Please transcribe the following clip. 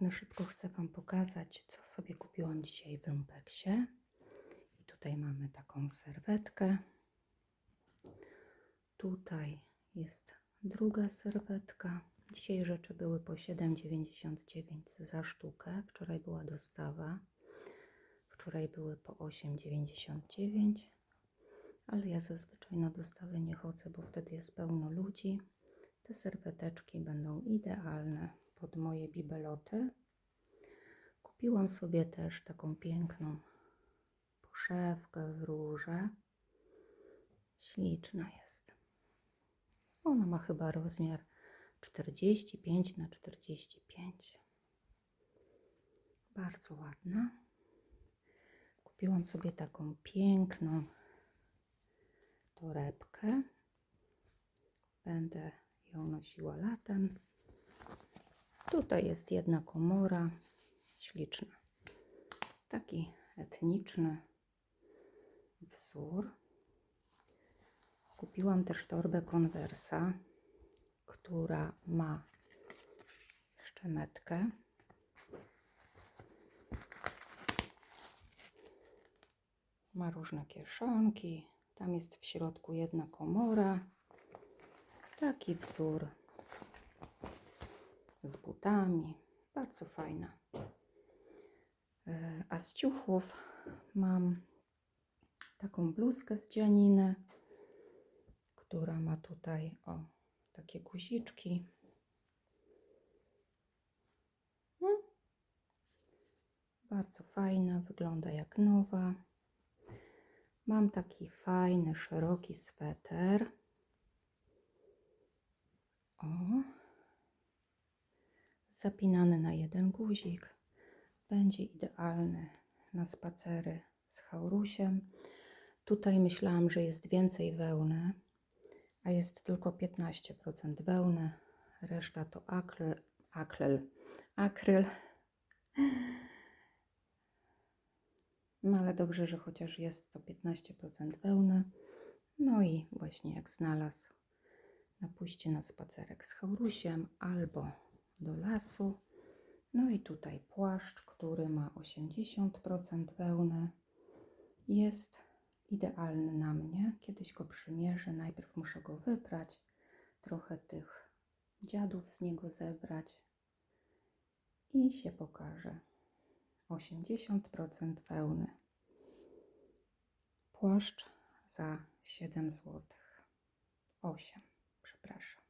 na szybko chcę Wam pokazać, co sobie kupiłam dzisiaj w Lumpeksie. I tutaj mamy taką serwetkę. Tutaj jest druga serwetka. Dzisiaj rzeczy były po 7,99 za sztukę. Wczoraj była dostawa. Wczoraj były po 8,99. Ale ja zazwyczaj na dostawę nie chodzę, bo wtedy jest pełno ludzi. Te serweteczki będą idealne moje bibeloty. Kupiłam sobie też taką piękną poszewkę w róże. Śliczna jest. Ona ma chyba rozmiar 45 na 45. Bardzo ładna. Kupiłam sobie taką piękną torebkę. Będę ją nosiła latem. Tutaj jest jedna komora, śliczna. Taki etniczny wzór. Kupiłam też torbę Conversa, która ma szczemetkę. Ma różne kieszonki. Tam jest w środku jedna komora. Taki wzór z butami. Bardzo fajna. E, A z ciuchów mam taką bluzkę z dzianiny, która ma tutaj o takie guziczki. No. Bardzo fajna, wygląda jak nowa. Mam taki fajny, szeroki sweter. O, zapinany na jeden guzik. Będzie idealny na spacery z haurusiem. Tutaj myślałam, że jest więcej wełny, a jest tylko 15% wełny. Reszta to akryl, akryl, akryl. No ale dobrze, że chociaż jest to 15% wełny. No i właśnie jak znalazł na pójście na spacerek z haurusiem albo do lasu. No i tutaj płaszcz, który ma 80% wełny. Jest idealny na mnie. Kiedyś go przymierzę. Najpierw muszę go wyprać, trochę tych dziadów z niego zebrać i się pokaże. 80% wełny. Płaszcz za 7 zł. 8, przepraszam.